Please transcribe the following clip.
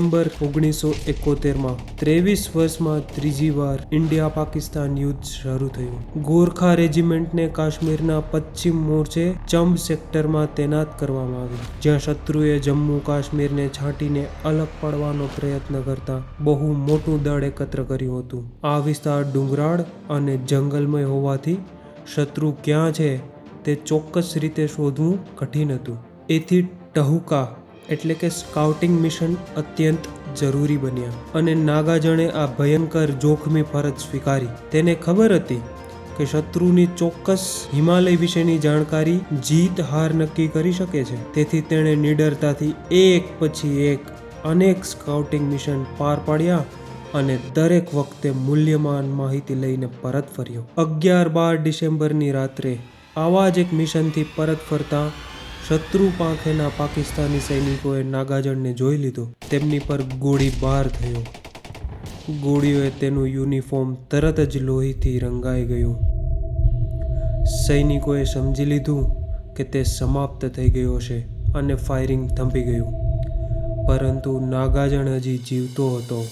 November ઓગણીસો એકોતેરમાં ત્રેવીસ વર્ષમાં ત્રીજી વાર ઇન્ડિયા પાકિસ્તાન યુદ્ધ શરૂ થયું. ગોરખા રેજિમેન્ટને કાશ્મીરના પશ્ચિમ મોરચે ચંબ સેક્ટરમાં તૈનાત કરવામાં આવી જ્યાં શત્રુએ જમ્મુ કાશ્મીરને છાંટીને અલગ પાડવાનો પ્રયત્ન કરતા બહુ મોટું દળ એકત્ર કર્યું હતું. આ વિસ્તાર ડુંગરાળ અને જંગલમય હોવાથી શત્રુ ક્યાં છે તે ચોક્કસ રીતે શોધવું કઠિન હતું. એથી ટહુકા એટલે કે સ્કાઉટિંગ મિશન અત્યંત જરૂરી બન્યા. અને નાગાજણે આ ભયંકર જોખમી ફરજ સ્વીકારી. તેને ખબર હતી કે શત્રુની ચોક્કસ હિમાલય વિશેની જાણકારી જીત હાર નક્કી કરી શકે છે. તેથી તેણે નિડરતાથી એક પછી એક અનેક સ્કાઉટિંગ મિશન પાર પાડ્યા અને દરેક વખતે મૂલ્યવાન માહિતી લઈને પરત ફર્યો. અગિયાર બાર ડિસેમ્બરની રાત્રે આવા જ એક મિશનથી પરત ફરતા શત્રુ પાંખેના પાકિસ્તાની સૈનિકોએ નાગાજણને જોઈ લીધો. તેમની પર ગોળી બહાર થયો. ગોળીઓએ તેનું યુનિફોર્મ તરત જ લોહીથી રંગાઈ ગયું. સૈનિકોએ સમજી લીધું કે તે સમાપ્ત થઈ ગયો છે અને ફાયરિંગ થંભી ગયું. પરંતુ નાગાજણ હજી જીવતો હતો.